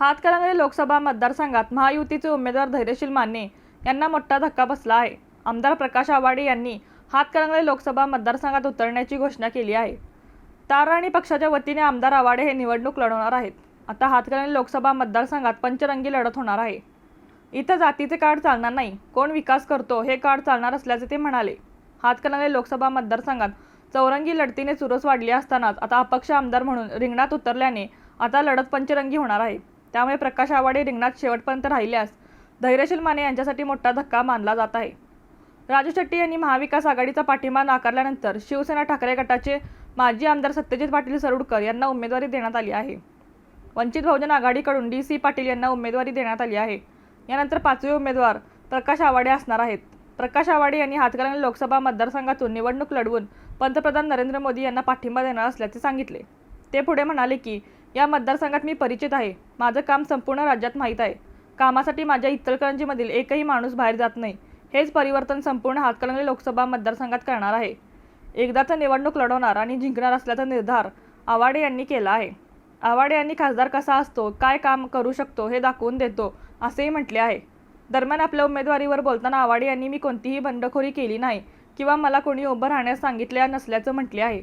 लोकसभा मतदारसंघात महायुतीचे उमेदवार धैर्यशील माने यांना मोठा धक्का बसला आहे. आमदार प्रकाश आवाडे यांनी हातकणंगले लोकसभा मतदारसंघात उतरण्याची घोषणा केली आहे. ताराणी पक्षाच्या वतीने आमदार आवाडे हे निवडणूक लढवणार आहेत. आता हातकणंगले लोकसभा मतदारसंघात पंचरंगी लढत होणार आहे. इथं जातीचे कार्ड चालणार नाही. कोण विकास करतो हे कार्ड चालणार असल्याचे ते म्हणाले. हातकणंगले लोकसभा मतदारसंघात चौरंगी लढतीने चुरस वाढली असतानाच आता अपक्ष आमदार म्हणून रिंगणात उतरल्याने आता लढत पंचरंगी होणार आहे. त्यामुळे प्रकाश आवाडे रिंगणात शेवटपर्यंत राहिल्यास धैर्यशील माने यांच्यासाठी मोठा धक्का मानला जात आहे. राजू शेट्टी यांनी महाविकास आघाडीचा पाठिंबा नाकारल्यानंतर शिवसेना ठाकरे गटाचे माजी आमदार सत्यजित पाटील सरुडकर यांना उमेदवारी देण्यात आली आहे. वंचित बहुजन आघाडीकडून डी सी पाटील यांना उमेदवारी देण्यात आली आहे. यानंतर पाचवे उमेदवार प्रकाश आवाडे असणार आहेत. प्रकाश आवाडे यांनी हातकणंगले लोकसभा मतदारसंघातून निवडणूक लढवून पंतप्रधान नरेंद्र मोदी यांना पाठिंबा देणार असल्याचे सांगितले. ते पुढे म्हणाले की या मतदारसंघात मी परिचित आहे. माझं काम संपूर्ण राज्यात माहीत आहे. कामासाठी माझ्या इचलकरंजीमधील एकही माणूस बाहेर जात नाही. हेच परिवर्तन संपूर्ण हातकणंगले लोकसभा मतदारसंघात करणार आहे. एकदाचा निवडणूक लढवणार आणि जिंकणार असल्याचा निर्धार आवाडे यांनी केला आहे. आवाडे यांनी खासदार कसा असतो काय काम करू शकतो हे दाखवून देतो असेही म्हटले आहे. दरम्यान आपल्या उमेदवारीवर बोलताना आवाडे यांनी मी कोणतीही बंडखोरी केली नाही किंवा मला कोणी उभं राहण्यास सांगितले नसल्याचं म्हटले आहे.